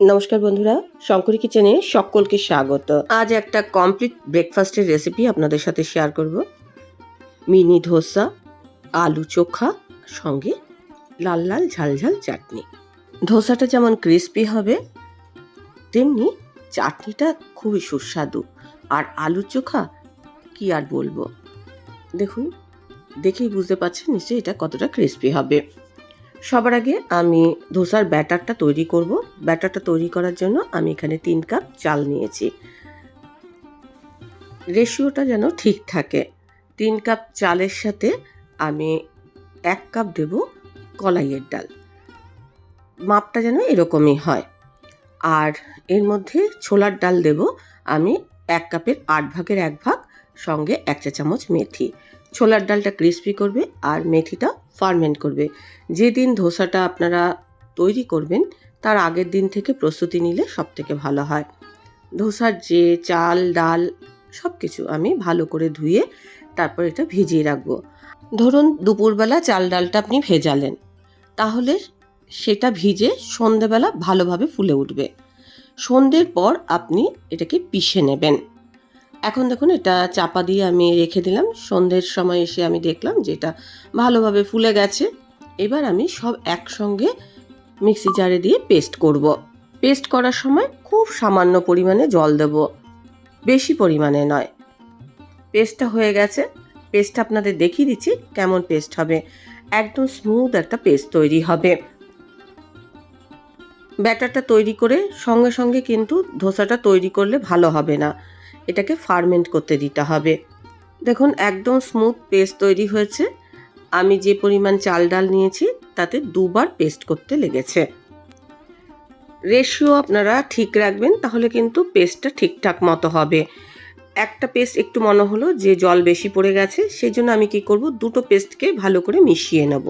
নমস্কার বন্ধুরা, শঙ্করী কিচেনে সকলকে স্বাগত। আজ একটা কমপ্লিট ব্রেকফাস্টের রেসিপি আপনাদের সাথে শেয়ার করব। মিনি ধোসা, আলু চোখা, সঙ্গে লাল লাল ঝাল ঝাল চাটনি। ধোসাটা যেমন ক্রিস্পি হবে, তেমনি চাটনিটা খুবই সুস্বাদু। আর আলু চোখা, কি আর বলব? দেখুন, দেখেই বুঝতে পারছেন নিশ্চয়ই এটা কতটা ক্রিস্পি হবে। সবার আগে আমি ধোসার ব্যাটারটা তৈরি করব। ব্যাটারটা তৈরি করার জন্য আমি এখানে তিন কাপ চাল নিয়েছি। রেশিওটা যেন ঠিক থাকে। তিন কাপ চালের সাথে আমি এক কাপ দেব কলাইয়ের ডাল। মাপটা যেন এরকমই হয়। আর এর মধ্যে ছোলার ডাল দেব আমি এক কাপের আট ভাগের এক ভাগ, সঙ্গে এক চা চামচ মেথি। ছোলার ডালটা ক্রিস্পি করবে আর মেথিটা ফার্মেন্ট করবে। যেদিন ধোসাটা আপনারা তৈরি করবেন, তার আগের দিন থেকে প্রস্তুতি নিলে সব থেকে ভালো হয়। ধোসার যে চাল, ডাল সব কিছু আমি ভালো করে ধুয়ে তারপর এটা ভিজিয়ে রাখব। ধরুন দুপুরবেলা চাল ডালটা আপনি ভেজালেন, তাহলে সেটা ভিজে সন্ধেবেলা ভালোভাবে ফুলে উঠবে। সন্ধ্যের পর আপনি এটাকে পিষে নেবেন। এখন দেখুন এটা চাপা দিয়ে আমি রেখে দিলাম। সন্ধ্যের সময় এসে আমি দেখলাম যে এটা ভালোভাবে ফুলে গেছে। এবার আমি সব একসঙ্গে মিক্সি জারে দিয়ে পেস্ট করব। পেস্ট করার সময় খুব সামান্য পরিমাণে জল দেব। বেশি পরিমাণে নয়। পেস্টটা হয়ে গেছে। পেস্টটা আপনাদের দেখিয়ে দিচ্ছি কেমন পেস্ট হবে। একদম স্মুথ একটা পেস্ট তৈরি হবে। ব্যাটারটা তৈরি করে সঙ্গে সঙ্গে কিন্তু ধোসাটা তৈরি করলে ভালো হবে না। এটাকে ফার্মেন্ট করতে দিতে হবে। দেখুন, একদম স্মুথ পেস্ট তৈরি হয়েছে। আমি যে পরিমাণ চাল ডাল নিয়েছি, তাতে দুবার পেস্ট করতে লেগেছে। রেশিও আপনারা ঠিক রাখবেন, তাহলে কিন্তু পেস্টটা ঠিকঠাক মতো হবে। একটা পেস্ট একটু মনে হলো যে জল বেশি পড়ে গেছে, সেই জন্য আমি কি করব, দুটো পেস্টকে ভালো করে মিশিয়ে নেব।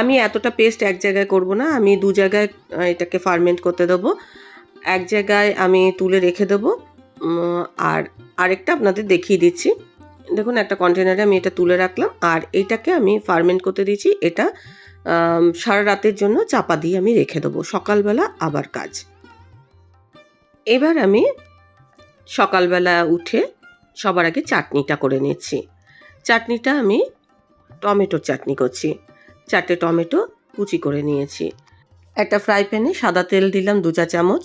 আমি এতটা পেস্ট এক জায়গায় করব না, আমি দু জায়গায় এটাকে ফার্মেন্ট করতে দেবো। এক জায়গায় আমি তুলে রেখে দেবো। আর আরেকটা আপনাদের দেখিয়ে দিচ্ছি। দেখুন, একটা কন্টেনারে আমি এটা তুলে রাখলাম, আর এইটাকে আমি ফার্মেন্ট করতে দিয়েছি। এটা সারা রাতের জন্য চাপা দিয়ে আমি রেখে দেবো। সকালবেলা আবার কাজ। এবার আমি সকালবেলা উঠে সবার আগে চাটনিটা করে নিচ্ছি। চাটনিটা আমি টমেটোর চাটনি করছি। চারটে টমেটো কুচি করে নিয়েছি। একটা ফ্রাই প্যানে সাদা তেল দিলাম, দু চা চামচ।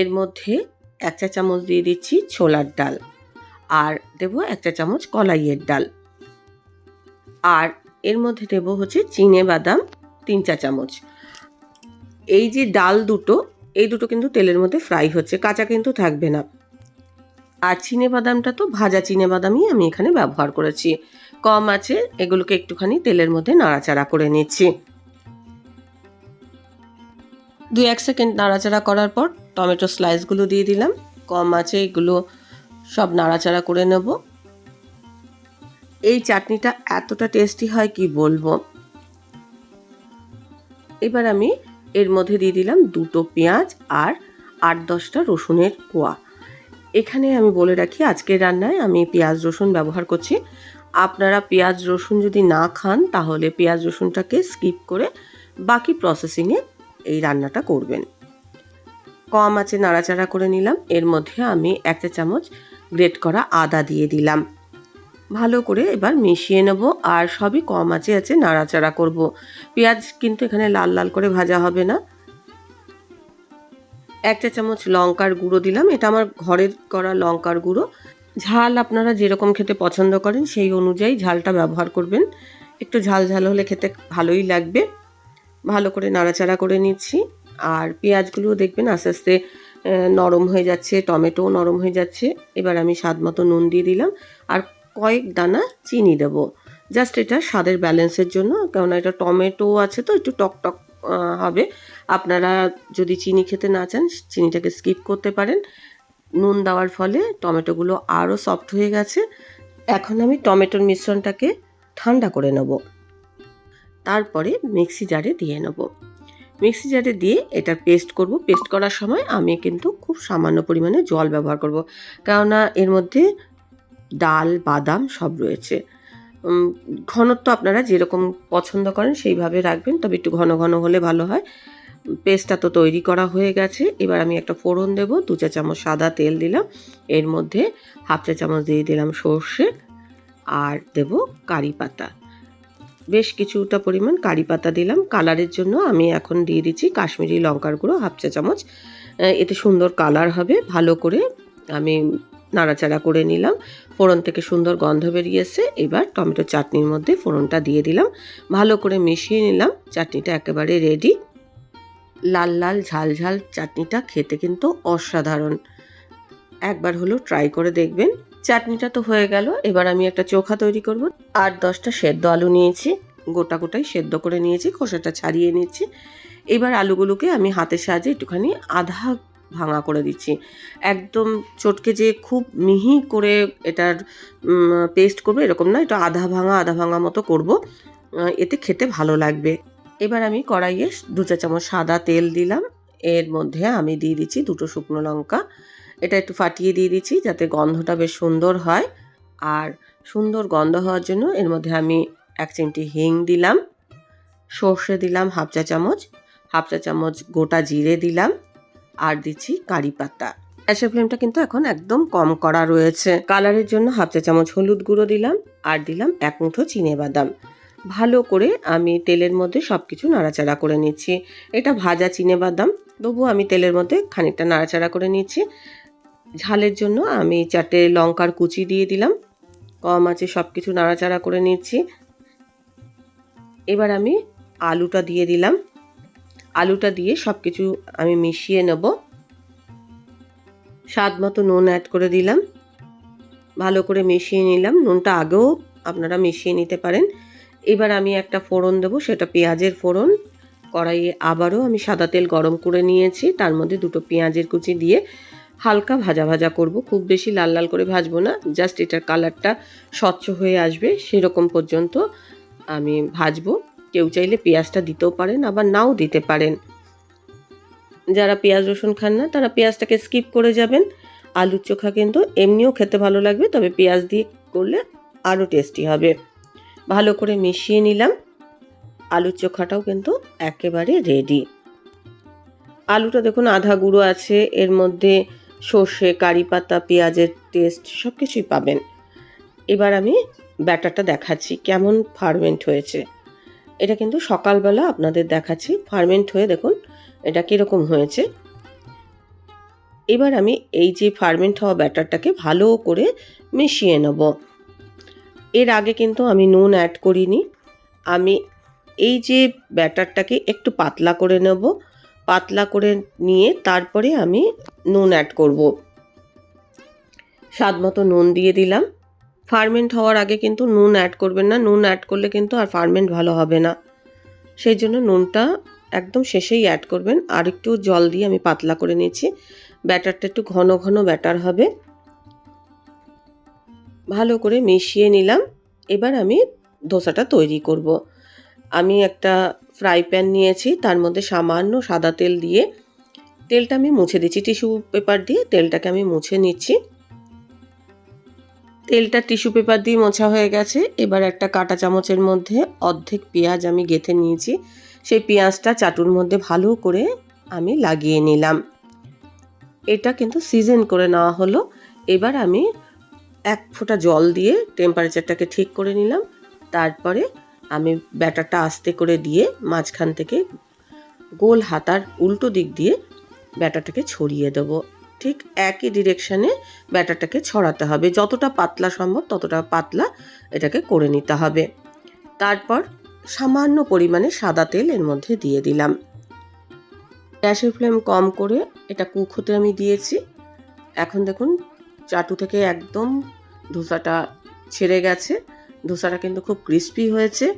এর মধ্যে এক চা চামচ দিয়ে দিচ্ছি ছোলার ডাল আর দেব এক চা চামচ কলাইয়ের ডাল। আর এর মধ্যে দেব হচ্ছে চিনে বাদাম তিন চা চামচ। এই যে ডাল দুটো, এই দুটো কিন্তু তেলের মধ্যে ফ্রাই হচ্ছে, কাঁচা কিন্তু থাকবে না। আর চিনে বাদামটা তো ভাজা চিনে বাদামই আমি এখানে ব্যবহার করেছি। কম আছে, এগুলোকে একটুখানি তেলের মধ্যে নাড়াচাড়া করে নিচ্ছি। দু এক সেকেন্ড নাড়াচাড়া করার পর টমেটো স্লাইসগুলো দিয়ে দিলাম। কম আছে, এগুলো সব নাড়াচাড়া করে নেব। এই চাটনিটা এতটা টেস্টি হয় কি বলব? এবার আমি এর মধ্যে দিয়ে দিলাম দুটো পেঁয়াজ আর আট দশটা রসুনের কোয়া। এখানে আমি বলে রাখি, আজকের রান্নায় আমি পেঁয়াজ রসুন ব্যবহার করছি। আপনারা পেঁয়াজ রসুন যদি না খান, তাহলে পেঁয়াজ রসুনটাকে স্কিপ করে বাকি প্রসেসিংয়ে এই রান্নাটা করবেন। কম আছে নাড়াচাড়া করে নিলাম। এর মধ্যে আমি এক চা চামচ গ্রেট করা আদা দিয়ে দিলাম। ভালো করে এবার মিশিয়ে নেব আর সবই কম আছে আছে নাড়াচাড়া করব। পেঁয়াজ কিন্তু এখানে লাল লাল করে ভাজা হবে না। এক চা চামচ লঙ্কার গুঁড়ো দিলাম। এটা আমার ঘরের করা লঙ্কার গুঁড়ো। ঝাল আপনারা যেরকম খেতে পছন্দ করেন সেই অনুযায়ী ঝালটা ব্যবহার করবেন। একটু ঝাল ঝাল হলে খেতে ভালোই লাগবে। ভালো করে নাড়াচাড়া করে নিচ্ছি। আর পেঁয়াজগুলো দেখবেন আস্তে আস্তে নরম হয়ে যাচ্ছে, টমেটোও নরম হয়ে যাচ্ছে। এবার আমি স্বাদ মতো নুন দিয়ে দিলাম। আর কয়েক দানা চিনি দেব। জাস্ট এটা স্বাদের ব্যালেন্সের জন্য, কেননা এটা টমেটো আছে তো, একটু টক টক হবে। আপনারা যদি চিনি খেতে না চান, চিনিটাকে স্কিপ করতে পারেন। নুন দেওয়ার ফলে টমেটোগুলো আরও সফট হয়ে গেছে। এখন আমি টমেটোর মিশ্রণটাকে ঠান্ডা করে নেব। তারপরে মিক্সি জারে দিয়ে নেব। মিক্সি জারে দিয়ে এটা পেস্ট করব। পেস্ট করার সময় আমি কিন্তু খুব সামান্য পরিমাণে জল ব্যবহার করব। কেননা এর মধ্যে ডাল, বাদাম সব রয়েছে। ঘনত্ব আপনারা যেরকম পছন্দ করেন সেইভাবে রাখবেন, তবে একটু ঘন ঘন হলে ভালো হয়। পেস্টটা তো তৈরি করা হয়ে গেছে। এবার আমি একটা ফোড়ন দেব, দু চা চামচ সাদা তেল দিলাম। এর মধ্যে হাফ চা চামচ দিয়ে দিলাম সর্ষে। আর দেব কারি পাতা। বেশ কিছুটা পরিমাণ কারি পাতা দিলাম। কালারের জন্য আমি এখন দিয়ে দিচ্ছি কাশ্মীরি লঙ্কার গুঁড়ো, হাফ চা চামচ। এতে সুন্দর কালার হবে, ভালো করে আমি নাড়াচাড়া করে নিলাম। ফোড়ন থেকে সুন্দর গন্ধ বেরিয়েছে এবার টমেটো চাটনির মধ্যে ফোড়নটা দিয়ে দিলাম। ভালো করে মিশিয়ে নিলাম। চাটনিটা একেবারে রেডি লাল লাল, ঝাল ঝাল চাটনিটা খেতে কিন্তু অসাধারণ। একবার হলো ট্রাই করে দেখবেন। চাটনিটা তো হয়ে গেল, এবার আমি একটা চোখা তৈরি করব। আর দশটা সেদ্ধ আলু নিয়েছি, গোটা গোটাই সেদ্ধ করে নিয়েছি, খোসাটা ছাড়িয়ে নিয়েছি এবার আলুগুলোকে আমি হাতের সাহায্যে একটুখানি আধা ভাঙা করে দিচ্ছি। একদম চটকে যে খুব মিহি করে এটার পেস্ট করব এরকম না, এটা আধা ভাঙা আধা ভাঙা মতো করব। এতে খেতে ভালো লাগবে। এবার আমি কড়াইয়ে দু চা চামচ সাদা তেল দিলাম। এর মধ্যে আমি দিয়ে দিচ্ছি দুটো শুকনো লঙ্কা। এটা একটু ফাটিয়ে দিয়ে দিচ্ছি যাতে গন্ধটা বেশ সুন্দর হয়। আর সুন্দর গন্ধ হওয়ার জন্য এর মধ্যে আমি এক চিমটি হিং দিলাম, সর্ষে দিলাম হাফ চা চামচ, হাফ চা চামচ গোটা জিরে দিলাম, আর দিচ্ছি কারি পাতা। গ্যাসের ফ্লেমটা কিন্তু এখন একদম কম করা রয়েছে। কালারের জন্য হাফ চা চামচ হলুদ গুঁড়ো দিলাম, আর দিলাম এক মুঠো চিনে বাদাম। ভালো করে আমি তেলের মধ্যে সব কিছু নাড়াচাড়া করে নিচ্ছি। এটা ভাজা চিনে বাদাম, তবুও আমি তেলের মধ্যে খানিকটা নাড়াচাড়া করে নিচ্ছি। ঝালের জন্য আমি চারটে লঙ্কার কুচি দিয়ে দিলাম। কম আছে সব কিছু নাড়াচাড়া করে নিচ্ছি। এবার আমি আলুটা দিয়ে দিলাম। আলুটা দিয়ে সব কিছু আমি মিশিয়ে নেব। স্বাদ মতো নুন অ্যাড করে দিলাম। ভালো করে মিশিয়ে নিলাম। নুনটা আগেও আপনারা মিশিয়ে নিতে পারেন। এবার আমি একটা ফোড়ন দেবো, সেটা পেঁয়াজের ফোড়ন। কড়াইয়ে আবারও আমি সাদা তেল গরম করে নিয়েছি। তার মধ্যে দুটো পেঁয়াজের কুচি দিয়ে হালকা ভাজা ভাজা করব। খুব বেশি লাল লাল করে ভাজবো না। জাস্ট এটার কালারটা স্বচ্ছ হয়ে আসবে সেরকম পর্যন্ত আমি ভাজবো। কেউ চাইলে পেঁয়াজটা দিতেও পারেন, আবার নাও দিতে পারেন। যারা পেঁয়াজ, রসুন খান না, তারা পেঁয়াজটাকে স্কিপ করে যাবেন। আলুর চোখা কিন্তু এমনিও খেতে ভালো লাগবে, তবে পেঁয়াজ দিয়ে করলে আরও টেস্টি হবে। ভালো করে মিশিয়ে নিলাম। আলুর চোখাটাও কিন্তু একেবারে রেডি আলুটা দেখুন আধা গুঁড়ো আছে, এর মধ্যে সর্ষে, কারি পাতা, পেঁয়াজের টেস্ট সব কিছুই পাবেন। এবার আমি ব্যাটারটা দেখাচ্ছি, কেমন ফার্মেন্ট হয়েছে। এটা কিন্তু সকালবেলা আপনাদের দেখাচ্ছি ফার্মেন্ট হয়ে দেখুন এটা কীরকম হয়েছে। এবার আমি এই যে ফার্মেন্ট হওয়া ব্যাটারটাকে ভালো করে মিশিয়ে নেব। এর আগে কিন্তু আমি নুন অ্যাড করিনি। আমি এই যে ব্যাটারটাকে একটু পাতলা করে নেব। পাতলা করে নিয়ে তারপরে আমি নুন অ্যাড করব। স্বাদ মতো নুন দিয়ে দিলাম। ফার্মেন্ট হওয়ার আগে কিন্তু নুন অ্যাড করবেন না। নুন অ্যাড করলে কিন্তু আর ফার্মেন্ট ভালো হবে না। সেই জন্য নুনটা একদম শেষেই অ্যাড করবেন। আর একটু জল দিয়ে আমি পাতলা করে নিয়েছি। ব্যাটারটা একটু ঘন ঘন ব্যাটার হবে। ভালো করে মিশিয়ে নিলাম। এবার আমি ধোসাটা তৈরি করব। আমি একটা ফ্রাই প্যান নিয়েছি, তার মধ্যে সামান্য সাদা তেল দিয়ে। তেলটা আমি মুছে দিচ্ছি টিস্যু পেপার দিয়ে তেলটাকে আমি মুছে নিচ্ছি। তেলটা টিস্যু পেপার দিয়ে মোছা হয়ে গেছে। এবার একটা কাঁটা চামচের মধ্যে অর্ধেক পেঁয়াজ আমি গেথে নিয়েছি। সেই পেঁয়াজটা চাটুর মধ্যে ভালো করে আমি লাগিয়ে নিলাম। এটা কিন্তু সিজন করে নেওয়া হলো। এবার আমি এক ফোঁটা জল দিয়ে টেম্পারেচারটাকে ঠিক করে নিলাম। তারপরে আমি ব্যাটারটা আস্তে করে দিয়ে মাঝখান থেকে গোল হাতার উল্টো দিক দিয়ে ব্যাটারটাকে ছড়িয়ে দেবো। ঠিক একই ডিরেকশানে ব্যাটারটাকে ছড়াতে হবে। যতটা পাতলা সম্ভব ততটা পাতলা এটাকে করে নিতে হবে। তারপর সামান্য পরিমাণে সাদা তেল এর মধ্যে দিয়ে দিলাম। গ্যাসের ফ্লেম কম করে এটা কুক হতে আমি দিয়েছি। এখন দেখুন, চাটু থেকে একদম ধোসাটা ছেড়ে গেছে। ধোসাটা কিন্তু খুব ক্রিস্পি হয়েছে।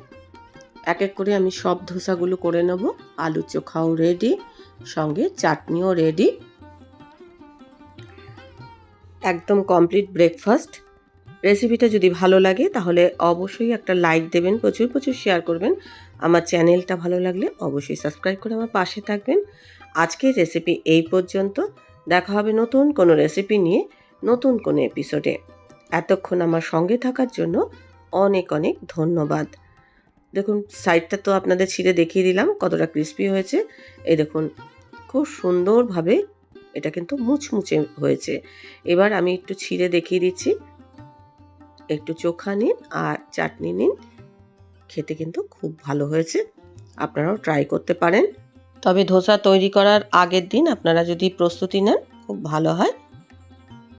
এক এক করে আমি সব ধোসাগুলো করে নেব। আলু চোখাও রেডি সঙ্গে চাটনিও রেডি একদম কমপ্লিট ব্রেকফাস্ট রেসিপিটা যদি ভালো লাগে, তাহলে অবশ্যই একটা লাইক দেবেন, প্রচুর প্রচুর শেয়ার করবেন। আমার চ্যানেলটা ভালো লাগলে অবশ্যই সাবস্ক্রাইব করে আমার পাশে থাকবেন। আজকের রেসিপি এই পর্যন্ত। দেখা হবে নতুন কোনো রেসিপি নিয়ে নতুন কোনো এপিসোডে এতক্ষণ আমার সঙ্গে থাকার জন্য অনেক অনেক ধন্যবাদ। দেখুন সাইডটা তো আপনাদের ছিঁড়ে দেখিয়ে দিলাম, কতটা ক্রিস্পি হয়েছে। এই দেখুন, খুব সুন্দরভাবে এটা কিন্তু মুচমুচে হয়েছে। এবার আমি একটু ছিঁড়ে দেখিয়ে দিচ্ছি। একটু চোখা নিন আর চাটনি নিন। খেতে কিন্তু খুব ভালো হয়েছে। আপনারাও ট্রাই করতে পারেন। তবে ধোসা তৈরি করার আগের দিন আপনারা যদি প্রস্তুতি নেন, খুব ভালো হয়।